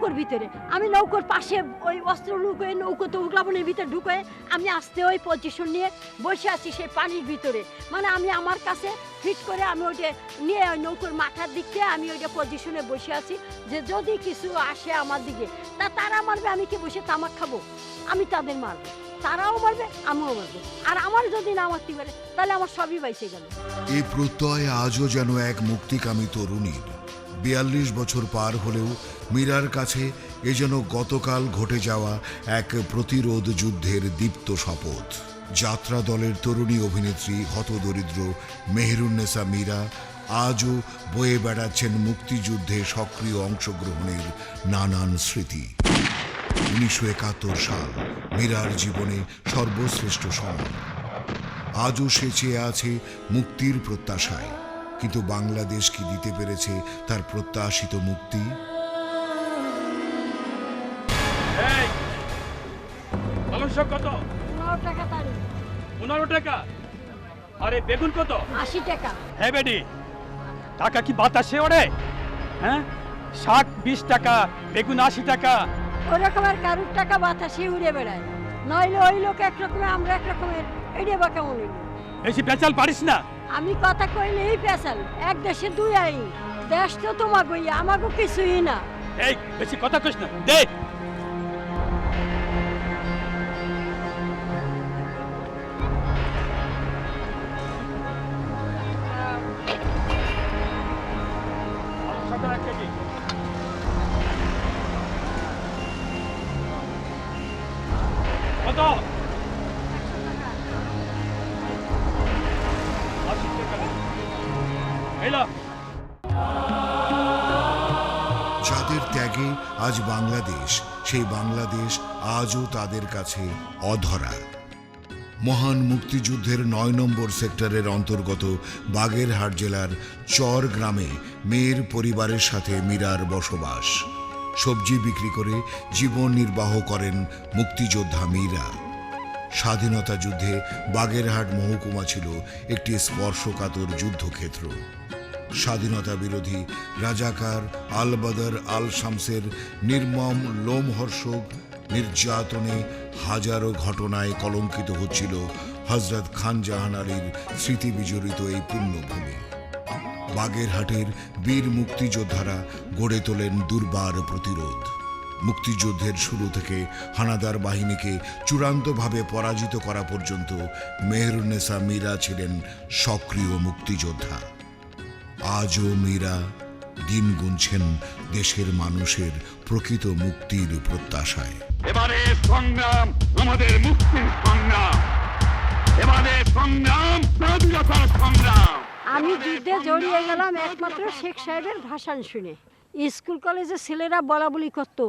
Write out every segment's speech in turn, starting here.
নৌকোর ভিতরে। আমি নৌকোর পাশে ওই অস্ত্র লুকোয়ে নৌকোতে উগলাবনের ভিতরে ঢুকোয়ে আমি আসতে ওই পজিশন নিয়ে বসে আছি সেই পানির ভিতরে। মানে আমি আমার কাছে ফিট করে আমি ওইটা নিয়ে ওই নৌকোর মাথার দিক থেকে আমি ওইটা পজিশনে বসে আছি যে যদি কিছু আসে আমার দিকে, তা তারা মারবে, আমি কি বসে তামাক খাব? আমি তাদের মারবো। তারাও মারবে, আমিও মারবো। আর আমার যদি না মারতে পারে, তাহলে আমার সবই বাইসে গেল। এই প্রত্যয় আজও যেন এক মুক্তিকামী তরুণীর। বিয়াল্লিশ বছর পার হলেও মীরার কাছে এ যেন গতকাল ঘটে যাওয়া এক প্রতিরোধ যুদ্ধের দীপ্ত শপথ। যাত্রা দলের তরুণী অভিনেত্রী হতদরিদ্র মেহেরুন্নেসা মীরা আজও বয়ে বেড়াচ্ছেন মুক্তিযুদ্ধে সক্রিয় অংশগ্রহণের নানান স্মৃতি। উনিশশো একাত্তর সাল, মীরার জীবনে সর্বশ্রেষ্ঠ সময়। আজও সে চেয়ে আছে মুক্তির প্রত্যাশায়। কিন্তু বাংলাদেশ কি দিতে পেরেছে তার প্রত্যাশিত মুক্তি? এই কত? টাকা পনেরো টাকা? আরে বেগুন কত? আশি টাকা। হ্যাঁ বেডি টাকা কি বাতাসে ওড়ে? হ্যাঁ? শাক বিশ টাকা বেগুন আশি টাকা। ওরকমের কারুর টাকা বাতাসে উড়ে বেড়ায়। নইলে ওই লোক একরকমের আমরা একরকমের এড়িয়ে বা কেমন বেশি পেঁচাল পারিস না। আমি কথা কইলে এই পেশাল এক দেশে দুই আই দেশ তো তোমাকে আমাকে কিছুই না। এই, বেশি কথা কইস না। দে। যাদের ত্যাগে আজ বাংলাদেশ, সেই বাংলাদেশ আজও তাদের কাছে অধরা। মহান মুক্তিযুদ্ধের নয় নম্বর সেক্টরের অন্তর্গত বাগেরহাট জেলার চর গ্রামে মেয়ের পরিবারের সাথে মীরার বসবাস। সবজি বিক্রি করে জীবন নির্বাহ করেন মুক্তিযোদ্ধা মীরা। স্বাধীনতা যুদ্ধে বাগেরহাট মহকুমা ছিল একটি স্পর্শকাতর যুদ্ধক্ষেত্র। স্বাধীনতা বিরোধী রাজাকার আল বদর আল শামসের নির্মম লোমহর্ষক নির্যাতনে হাজারো ঘটনায় কলঙ্কিত হচ্ছিল হজরত খান জাহান আলীর স্মৃতি বিজড়িত এই পুণ্যভূমি। বাগেরহাটের বীর মুক্তিযোদ্ধারা গড়ে তোলেন দুর্বার প্রতিরোধ। মুক্তিযুদ্ধের শুরু থেকে হানাদার বাহিনীকে চূড়ান্তভাবে পরাজিত করা পর্যন্ত মেহরুন্নেসা মীরা ছিলেন সক্রিয় মুক্তিযোদ্ধা। আজও মীরা দিন গুনছেন দেশের মানুষের প্রকৃত মুক্তির প্রত্যাশায়। এবারে সংগ্রাম আমাদের মুক্তির সংগ্রাম। এবারে সংগ্রাম স্বাধীনতার সংগ্রাম। আমি যুদ্ধে জড়িয়ে গেলাম একমাত্র শেখ সাহেবের ভাষণ শুনে। স্কুল কলেজে ছেলেরা বলা বলি করতো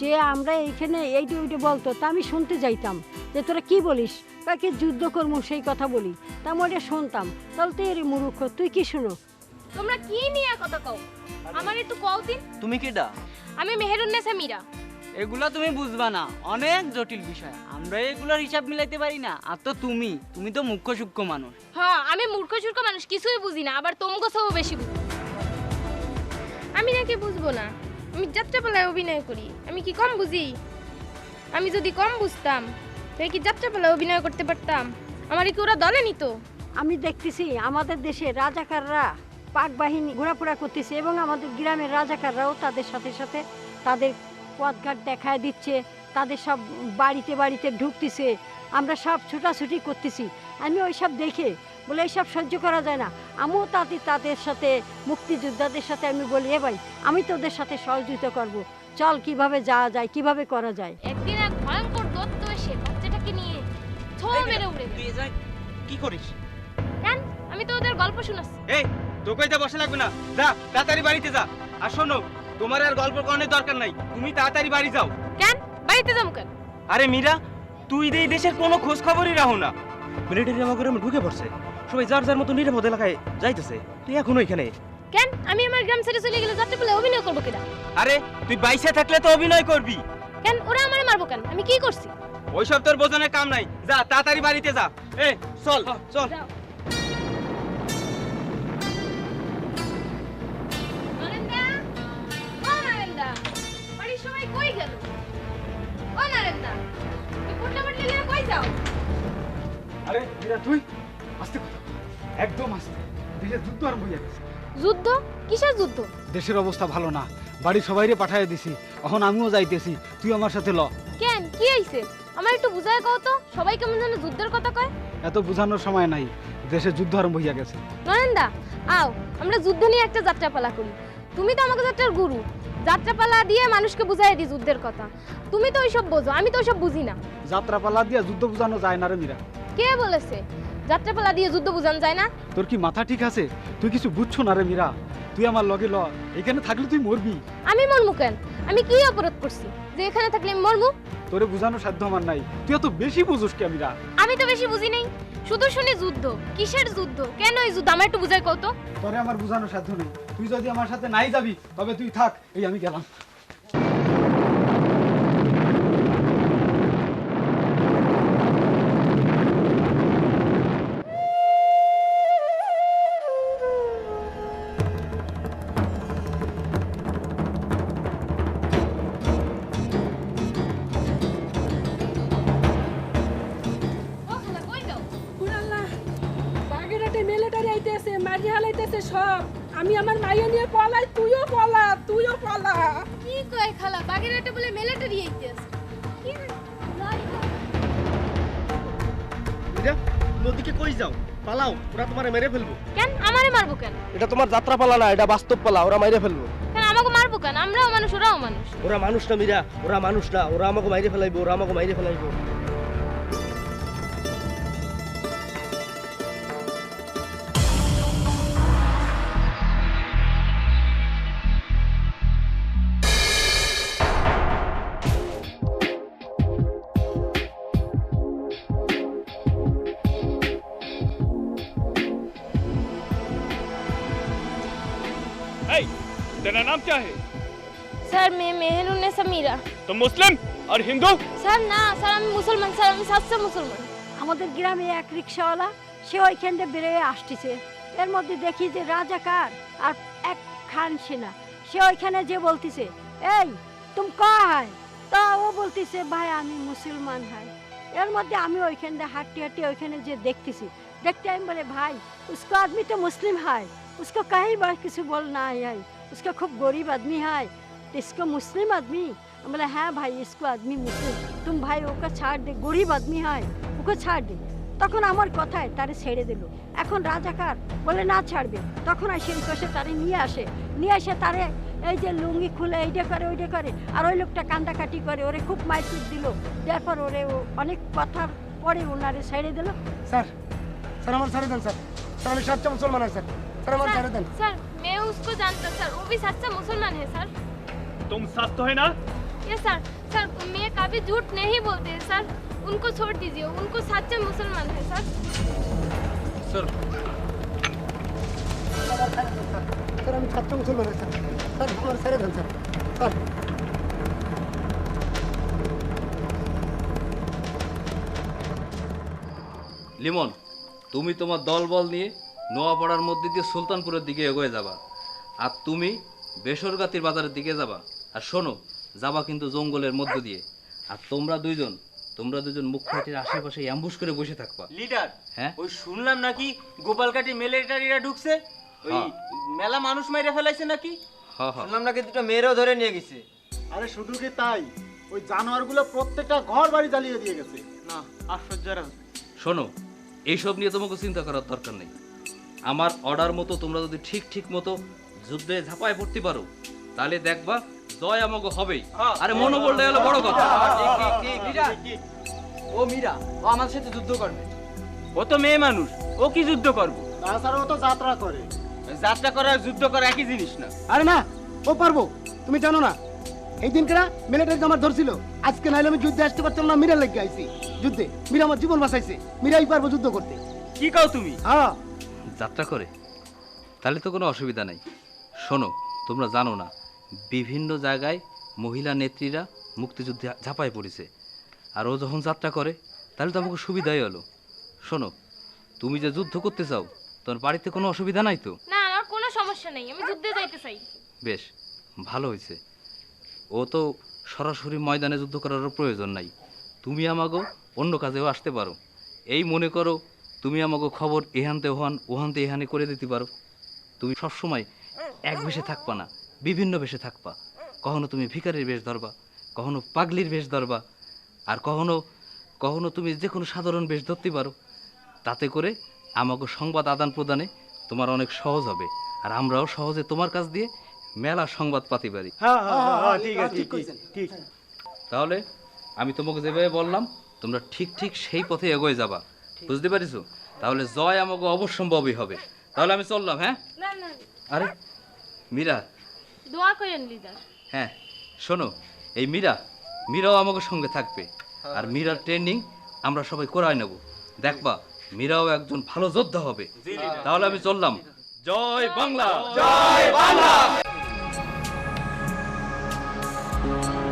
যে আমরা এইখানে এইটা ওইটা বলতো তা আমি শুনতে যাইতাম। যে তোরা কি বলিস? কাকে যুদ্ধ করব সেই কথা বলি। তা আমি ওটা শুনতাম। তাহলে তো এর মুরুখ তুই কি শুনো? তোমরা কি নিয়ে কথা কও? আমার একটু কও দিন তুমি কিডা? আমি মেহেরুন্নেসা মীরা। এগুলা তুমি বুঝবা না। অনেক জটিল বিষয়। আমরা এগুলোর হিসাব মিলাইতে পারি না। আর তো তুমি। তুমি তো মুখ্য সূক্ষ্ম মানুষ। হ্যাঁ আমি মূর্খ সূর্খ মানুষ কিছুই বুঝি না। আবার তোমগো সব বেশি বুঝি। আমি নাকি বুঝব না। আমি যাত্রাপালায় অভিনয় করি। আমি কি কম বুঝি? আমি যদি কম বুঝতাম, তাহলে কি যাত্রাপালায় অভিনয় করতে পারতাম? আমার কি ওরা দলে নিত? আমি দেখতেছি আমাদের দেশে রাজাকাররা, পাক বাহিনী ঘোরাফেরা করতেছে এবং আমাদের গ্রামের রাজাকাররাও তাদের সাথে সাথে তাদের পথঘাট দেখায় দিচ্ছে, তাদের সব বাড়িতে বাড়িতে ঢুকতেছে। আমরা সব ছুটাছুটি করতেছি। আমি ওইসব দেখে বলে এইসব সহ্য করা যায় না। আমিও তাদের তাদের সাথে মুক্তিযোদ্ধাদের সাথে আমি বলি এ ভাই আমি তোদের সাথে সহযোগিতা করব। চল কীভাবে যাওয়া যায় কীভাবে করা যায়? একদিন এক ভয়ঙ্কর দত্ত এসে বাচ্চাটাকে নিয়ে ছো মেরে উড়ে গেল। কি করিস? কেন? আমি তো ওদের গল্প শোনাচ্ছি। এই তোকে তো বসে লাগবে না। যা তাড়াতাড়ি বাড়িতে যা। আর শোনো তোমার আর গল্প করানোর দরকার নাই। তুমি তাড়াতাড়ি বাড়ি যাও। কেন? বাড়িতে যাব কেন? আরে মীরা তুই এই দেশের কোনো খোঁজ খবরই রাখো না। মিলিটারি আমার গ্রামে ঢুকে পড়ছে। সবাই যার যার মতো নিরাপদ এলাকায় যাইতেছে তুই এখন ওইখানে। কেন? আমি আমার গ্রাম ছেড়ে চলে গেলে যাত্রাপালায় অভিনয় করব কিনা? আরে তুই বাইসে থাকলে তো অভিনয় করবি। কেন? ওরা আমারে মারবো কেন? আমি কি করছি? ওইসব তোর বোঝানোর কাম নাই। যা তাড়াতাড়ি বাড়িতে যা। এ চল চল। যুদ্ধ? কিসের যুদ্ধ? দেশের অবস্থা ভালো না। বাড়ির সবাইরে পাঠায় দিছি। এখন আমিও যাইতেছি। তুই আমার সাথে ল। কেন? কি হইছে? আমার একটু বুঝায় কও তো। সবাই কেমন যেন যুদ্ধের কথা কয়। এত বোঝানোর সময় নাই। দেশে যুদ্ধ আরম্ভ হইয়া গেছে। নরেন্দা আও আমরা যুদ্ধ নিয়ে একটা যাত্রাপালা করি। তুমি তো আমাকে যাত্রার গুরু। যাত্রাপালা দিয়ে মানুষকে বুঝাই দিই যুদ্ধের কথা। তুমি তো ওইসব বোঝো আমি তো ওইসব বুঝি না। যাত্রাপালা দিয়া যুদ্ধ বোঝানো যায় না রে মীরা। কে বলেছে? যাত্রাপালা দিয়ে যুদ্ধ বুঝানো যায় না? তোর কি মাথা ঠিক আছে? তুই কিছু বুঝছ না রে মীরা? তুই আমার লগে ল এখানে থাকলে তুই মরবি। আমি মরমু কেন? আমি কি অপরাধ করছি? যে এখানে থাকলে আমি মরমু? তোরে বোঝানোর সাধ্য আমার নাই। তুই এত বেশি বুঝোস কে মীরা? আমি তো বেশি বুঝি নাই। শুধু শুনি যুদ্ধ। কিসের যুদ্ধ? কেন এই যুদ্ধ? আমার একটু বুঝাই কও তো। তোরে আমার বুঝানো সাধ্য নেই। তুই যদি আমার সাথে নাই যাবি তবে তুই থাক। এই আমি গেলাম। আমি আমার মাইয়া নিয়ে পলাই তুইও পলা তুইও পলা। কি কয় খালা বাগেরহাটে বলে মিলিটারি আইতেছে কি মীরা নদীকে কই যাও? পালাও ওরা তোমারে মেরে ফেলব। কেন? আমারে মারবো কেন? এটা তোমার যাত্রা পালা না এটা বাস্তব পালা ওরা মাইরে ফেলব। কেন আমাকে মারবো কেন? আমরাও মানুষ ওরাও মানুষ। ওরা মানুষ না মীরা ওরা মানুষ না ওরা আমাকে মাইরে ফেলাইবো ওরা আমাকে মাইরে ফেলাইবো। এই तेरा नाम क्या है স্যার মে মেহেরুন্নেসা মীরা तुम मुस्लिम और हिंदू স্যার না স্যার আমি মুসলমান স্যার আমি সাতশো মুসলমান আমাদের গ্রামে এক রিক্সাওয়ালা সে ওইখান দিয়ে বেরোয় আসতেছে এর মধ্যে দেখি যে রাজাকার আর এক খান সেনা সে ওইখানে যে বলতিছে এই তুম কা হয় তা ও বলতিছে ভাই আমি মুসলমান হয় এর মধ্যে আমি ওইখান দিয়ে হাঁটতে হাঁটতে ওইখানে যে দেখতেছি দেখতে আমি বলে भाई उसको आदमी तो मुस्लिम है उसको कहीं बार किसी बोलना है उसका खूब गरीब आदमी है तो इसको मुस्लिम आदमी हम बोले हाँ भाई इसको आदमी मुस्लिम तुम भाई ওকে ছাড় দে গরিব আদমি হয় ওকে ছাড় দে তখন আমার কথায় তারে ছেড়ে দিল এখন রাজাকার বলে না ছাড়বে তখন আসে কষে তারে নিয়ে আসে নিয়ে এসে তারে এই যে লুঙ্গি খুলে এইটা করে ওইটা করে আর ওই লোকটা কান্দাকাটি করে ওরে খুব মাইপিট দিল তারপর ওরে ও অনেক কথার পরে ওনারে ছেড়ে দিল স্যার স্যার আমার ছেড়ে দেন স্যার স্যার আমি সাতটা মুসলমান আছি স্যার স্যার আমার ছেড়ে দেন सर मैं उसको जानता सर वो भी सच्चा मुसलमान है सर तुम सच तो है ना ये सर सर मैं कभी झूठ नहीं बोलते सर उनको छोड़ दीजिए उनको सच्चे मुसलमान है सर স্যার স্যার আমি সাতটা মুসলমান আছি স্যার স্যার আমার ছেড়ে দেন স্যার স্যার লিমন তুমি তোমার দলবল নিয়ে নোয়াপাড়ার মধ্যে দিয়ে সুলতানপুরের দিকে এগোয়ে যাবা। আর তুমি বেসরগাতির বাজারের দিকে যাবা। আর শোনো যাবা কিন্তু জঙ্গলের মধ্য দিয়ে। আর তোমরা দুইজন তোমরা দুজন মুখ্যটির আশেপাশে অ্যাম্বুশ করে বসে থাকবা। লিডার হ্যাঁ? ওই শুনলাম নাকি গোপালকাটি মিলিটারিরা ঢুকছে? ওই হ্যাঁ। মেলা মানুষ মাইরে ফেলাইছে নাকি? হ হ শুনলাম নাকি দুটো মেয়েরও ধরে নিয়ে গেছে। আরে শুধু কি তাই? ওই জানোয়ারগুলো প্রত্যেকটা ঘর বাড়ি জ্বালিয়ে দিয়ে গেছে। না আশ্চর্য শোনো এইসব নিয়ে তোমাকে চিন্তা করার দরকার নেই। আমার অর্ডার মতো তোমরা যদি ঠিক ঠিক মতো যুদ্ধে ঝাঁপায় পড়তে পারো তাহলে দেখবা জয় আমাকে হবেই। আরে মনোবলটা হলো বড় কথা। ও মীরা ও আমাদের সাথে যুদ্ধ করবে। ও তো মেয়ে মানুষ ও কি যুদ্ধ করব? তাছাড়া ও তো যাত্রা করে। যাত্রা করা আর যুদ্ধ করা একই জিনিস না। আরে না ও পারব তুমি জানো না। এই দিনকেরা মিলিটারি আমার ধরছিল। আজকে নাইলে আমি যুদ্ধে আসতে পারতাম না মীরা লেগে আইছি। যুদ্ধে মীরা আমার জীবন বাঁচাইছে। মীরাই পারব যুদ্ধ করতে। কি কাও তুমি? হ্যাঁ। যাত্রা করে তাহলে তো কোনো অসুবিধা নেই। শোনো তোমরা জানো না বিভিন্ন জায়গায় মহিলা নেত্রীরা মুক্তিযুদ্ধে ঝাঁপায় পড়েছে। আর ও যখন যাত্রা করে তাহলে তো আমাকে সুবিধাই হলো। শোনো তুমি যে যুদ্ধ করতে চাও তোমার বাড়িতে কোনো অসুবিধা নাই তো? না আমার কোনো সমস্যা নেই আমি যুদ্ধে যাইতে চাই। বেশ ভালো হয়েছে। ও তো সরাসরি ময়দানে যুদ্ধ করারও প্রয়োজন নাই। তুমি আমাগো অন্য কাজেও আসতে পারো। এই মনে করো তুমি আমাকে খবর এহানতে ওহান ওহানতে এহানে করে দিতে পারো। তুমি সবসময় এক বেশে থাকবা না বিভিন্ন বেশে থাকবা। কখনো তুমি ভিকারির বেশ ধরবা কখনো পাগলির বেশ ধরবা আর কখনো কখনো তুমি যে কোনো সাধারণ বেশ ধরতে পারো। তাতে করে আমাকে সংবাদ আদান প্রদানে তোমার অনেক সহজ হবে আর আমরাও সহজে তোমার কাছ দিয়ে মেলা সংবাদ পাতে পারি। হ্যাঁ হ্যাঁ ঠিক আছে ঠিক কইছেন। ঠিক। তাহলে আমি তোমাকে যেভাবে বললাম তোমরা ঠিক ঠিক সেই পথে এগোয় যাবা। বুঝতে পারিছো? তাহলে জয় আমাকে অবশ্যম্ভাবী হবে। তাহলে আমি চললাম হ্যাঁ? না না। আরে মীরা। দোয়া করেন লিডার। হ্যাঁ শোনো এই মীরা মীরাও আমাকে সঙ্গে থাকবে। আর মীরার ট্রেনিং আমরা সবাই করাই নেব। দেখবা মীরাও একজন ভালো যোদ্ধা হবে। তাহলে আমি চললাম। জয় বাংলা। সাগর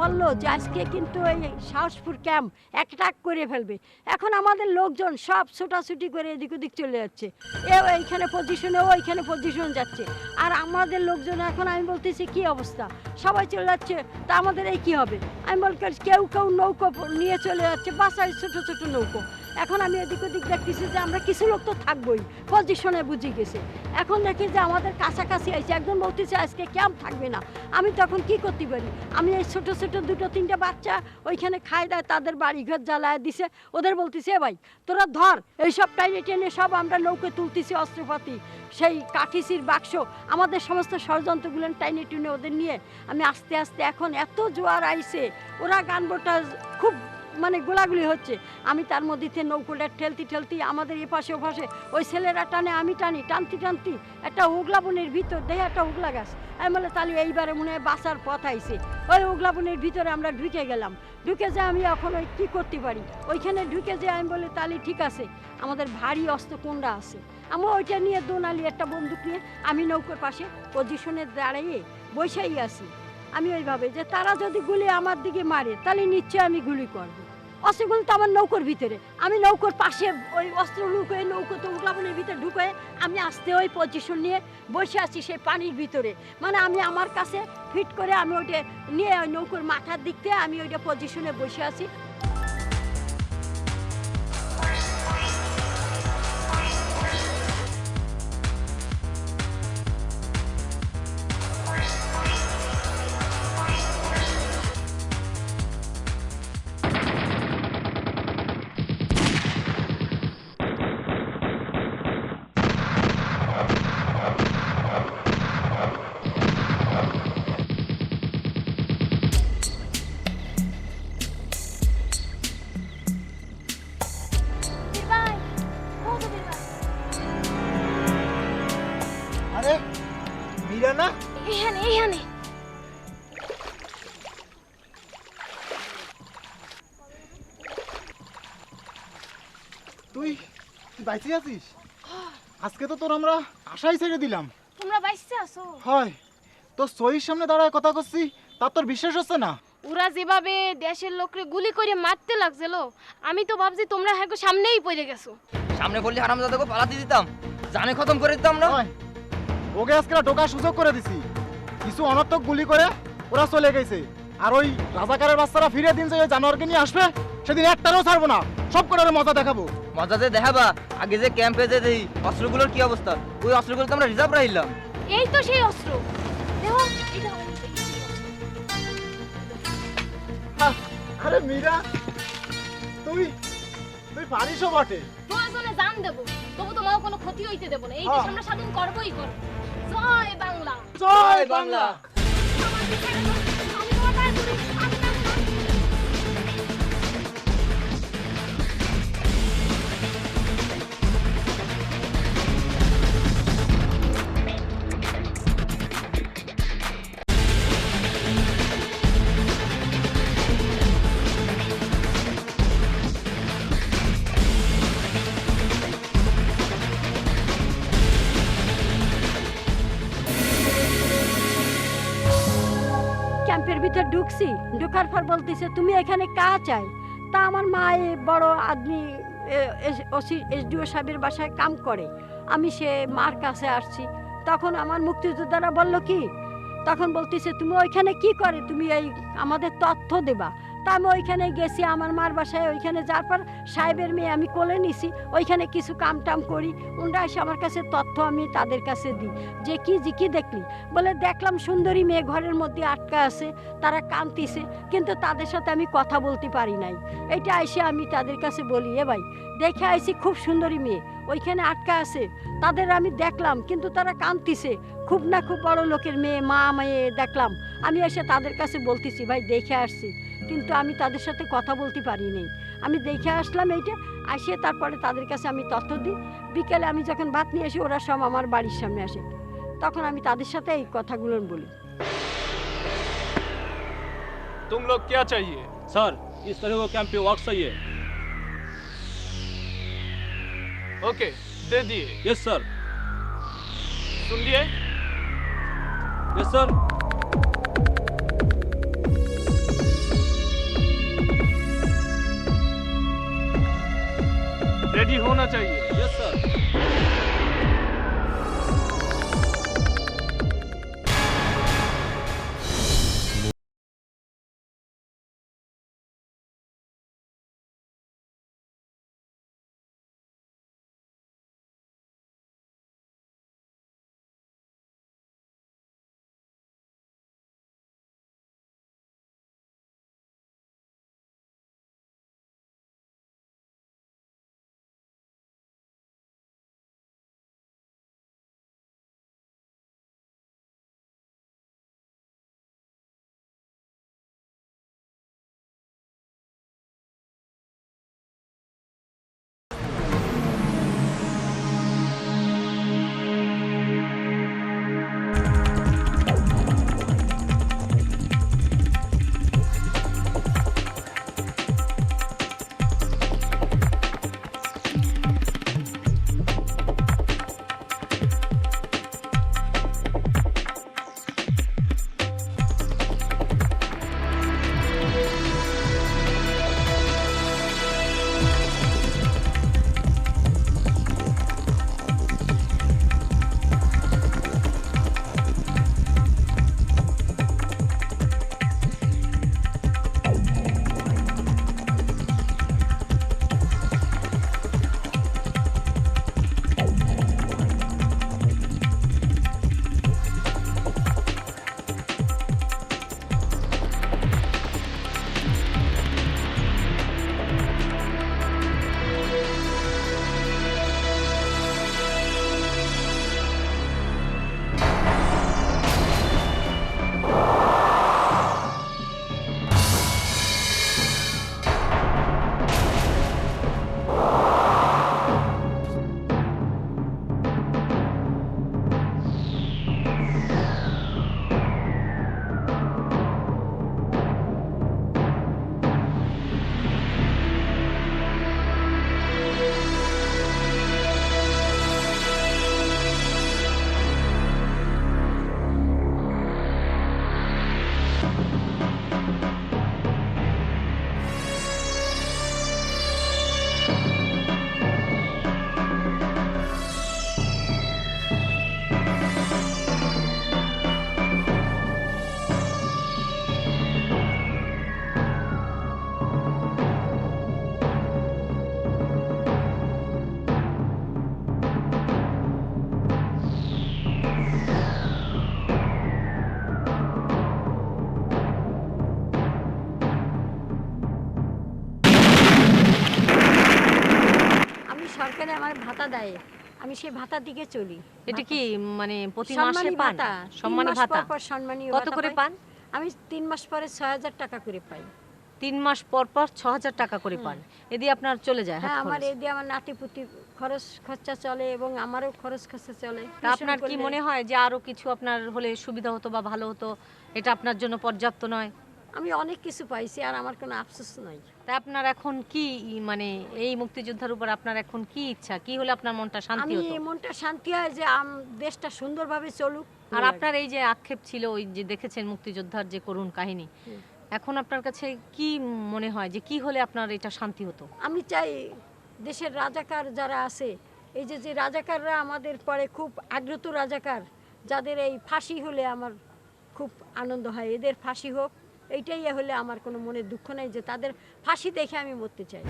বলল যে আজকে কিন্তু এই সাহসপুর ক্যাম্প অ্যাটাক করে ফেলবে। এখন আমাদের লোকজন সব ছোটাছুটি করে এদিক ওদিক চলে যাচ্ছে। এ এইখানে পজিশনে ওইখানে পজিশন যাচ্ছে। আর আমাদের লোকজন এখন আমি বলতেছি কি অবস্থা? সবাই চলে যাচ্ছে, তা আমাদের এই কী হবে? আমি বলতে কেউ কেউ নৌকো নিয়ে চলে যাচ্ছে, বাসায় ছোটো ছোটো নৌকো। এখন আমি এদিক ওদিক দেখতেছি যে আমরা কিছু লোক তো থাকবোই পজিশনে বুঝে গেছে। এখন দেখি যে আমাদের কাছাকাছি আইছে, একজন বলতেছে আজকে ক্যাম্প থাকবে না। আমি তখন কি করতে পারি? আমি এই ছোটো ছোটো দুটো, তিনটে বাচ্চা ওইখানে খাই দেয়, তাদের বাড়ি ঘর জ্বালায় দিছে। ওদের বলতেছে ভাই, তোরা ধর, এইসব টাইনে টেনে সব আমরা নৌকে তুলতেছি, অস্ত্রপাতি, সেই কাঠিসির বাক্স, আমাদের সমস্ত ষড়যন্ত্রগুলো টাইনে টুনে ওদের নিয়ে। আমি আস্তে আস্তে এখন এত জোয়ার আইছে, ওরা গানবোটা খুব মানে গোলাগুলি হচ্ছে। আমি তার মধ্যে নৌকোটা ঠেলতি ঠেলতি আমাদের এ পাশে ও পাশে ওই ছেলেরা টানে, আমি টানি, টানতি টানতি। একটা উগলা বনের ভিতর দেখে একটা উগলা গাছ। আমি বলে তাহলে এইবারে মনে হয় বাসার পথ আইছে। ওই উগলা বনের ভিতরে আমরা ঢুকে গেলাম। ঢুকে যে আমি এখন ওই কী করতে পারি? ওইখানে ঢুকে যে আমি বলে তাহলে ঠিক আছে, আমাদের ভারী অস্ত্র কোনটা আছে? আমি ওইটা নিয়ে দোনালি একটা বন্দুক নিয়ে আমি নৌকোর পাশে পজিশনে দাঁড়িয়ে বসেই আছি। আমি ওইভাবে যে তারা যদি গুলি আমার দিকে মারে, তাহলে নিশ্চয়ই আমি গুলি করব। অস্ত্রগুলো তো আমার নৌকোর ভিতরে। আমি নৌকোর পাশে ওই অস্ত্র লুকোয়, নৌকোতে উগলাবনের ভিতরে ঢুকোয়, আমি আসতে ওই পজিশন নিয়ে বসে আছি সেই পানির ভিতরে। মানে আমি আমার কাছে ফিট করে আমি ওইটা নিয়ে ওই নৌকোর মাথার দিক থেকে আমি ওইটা পজিশনে বসে আছি। বাইসে আছিস? আজকে তো তোর আমরা আশাই ছেড়ে দিলাম। তোমরা বাইসে আছো? হয়। তোর সহির সামনে দাঁড়ায় কথা করছি তার তোর বিশ্বাস হচ্ছে না? ওরা যেভাবে দেশের লোকরে গুলি করে মারতে লাগছিল আমি তো ভাবছি তোমরা হ্যাঁ সামনেই পড়ে গেছো। সামনে বললি হারামজাদাকে পালাতে দিতাম জানে খতম করে দিতাম না? হয়। ওকে আজকে ঢোকার সুযোগ করে দিছি। কিছু অনর্থক গুলি করে ওরা চলে গেছে। আর ওই রাজাকারের বাচ্চারা ফিরে দিন যে ওই জানোয়ারকে নিয়ে আসবে সেদিন একটারও ছাড়বো না। সব করে মজা দেখাবো। মজাতে দেখাবা আগে যে ক্যাম্পে যে দেই অস্ত্রগুলোর কি অবস্থা ওই অস্ত্রগুলো তো আমরা রিজার্ভ রাখলাম। এই তো সেই অস্ত্র। দেখো আরে মীরা তুই তুই পারিসও বটে। প্রয়োজনে জান দেবো তবু তোমার কোনো ক্ষতি হইতে দেবো না। এই দেশ হ্যাঁ। আমরা স্বাধীন করবোই করব। জয় বাংলা। জয় বাংলা। ঢুকছি ঢুকার পর বলতেছে, তুমি এখানে কা চাই? তা আমার মা বড় আদমি ওসি, এসডিও সাহেবের বাসায় কাম করে। আমি সে মার কাছে আসছি। তখন আমার মুক্তিযোদ্ধারা বলল, কি? তখন বলতেছে, তুমি ওইখানে কি করে? তুমি এই আমাদের তথ্য দেবা। তা আমি ওইখানে গেছি, আমার মার বাসায় ওইখানে যার পর সাহেবের মেয়ে আমি কোলে নিছি, ওইখানে কিছু কাম টাম করি ওনরা এসে আমার কাছে তথ্য আমি তাদের কাছে দিই। যে কি যে কি দেখলি? বলে, দেখলাম সুন্দরী মেয়ে ঘরের মধ্যে আটকা আছে, তারা কান্তিছে কিন্তু তাদের সাথে আমি কথা বলতে পারি নাই। এটা এসে আমি তাদের কাছে বলি, এ ভাই দেখে আইছি খুব সুন্দরী মেয়ে ওইখানে আটকা আছে তাদের আমি দেখলাম কিন্তু তারা কান্তিছে খুব না খুব বড় লোকের মেয়ে মা মেয়ে দেখলাম আমি এসে তাদের কাছে বলতেছি ভাই দেখে আসছি কিন্তু আমি তাদের সাথে কথা বলতে পারি নাই আমি দেখে আসলাম এইটা আসে তারপরে তাদের কাছে আমি তথ্য দিই বিকেলে আমি যখন ভাত নিয়ে আসি ওরা সব আমার বাড়ির সামনে আসে তখন আমি তাদের সাথে এই কথাগুলো বলি तुम लोग क्या चाहिए सर इस तरह को कैंप पे वर्क चाहिए ओके दे दिए। यस सर सुन लिए? यस सर रेडी होना चाहिए। यस सर আমি সেই ভাতার দিকে চলি। এটা কি মানে প্রতি মাসে পান? সম্মানী ভাতা? পর সম্মানী কত করে পান? আমি তিন মাস পরে ছয় হাজার টাকা করে পাই। তিন মাস পর পর ছ হাজার টাকা করে পান। এদি আপনার চলে যায় হ্যাঁ আমার দিয়ে আমার নাতি পুতি খরচ খরচা চলে এবং আমারও খরচ খরচা চলে। তা আপনার কি মনে হয় যে আরও কিছু আপনার হলে সুবিধা হতো বা ভালো হতো? এটা আপনার জন্য পর্যাপ্ত নয়। আমি অনেক কিছু পাইছি আর আমার কোনো আফসোস নাই। তা আপনার এখন কি মানে এই মুক্তিযোদ্ধার উপর আপনার এখন কি ইচ্ছা? কি হলে আপনার মনটা শান্তি আমি মনটা শান্তি হয় যে আম- দেশটা সুন্দরভাবে চলুক। আর আপনার এই যে আক্ষেপ ছিল ওই যে দেখেছেন মুক্তিযোদ্ধার যে করুণ কাহিনী এখন আপনার কাছে কি মনে হয় যে কি হলে আপনার এটা শান্তি হতো? আমি চাই দেশের রাজাকার যারা আছে এই যে যে রাজাকাররা আমাদের পরে খুব আগ্রত রাজাকার যাদের এই ফাঁসি হলে আমার খুব আনন্দ হয়। এদের ফাঁসি হোক এইটাই হলে আমার কোনো মনে দুঃখ নেই যে তাদের ফাঁসি দেখে আমি মরতে চাই।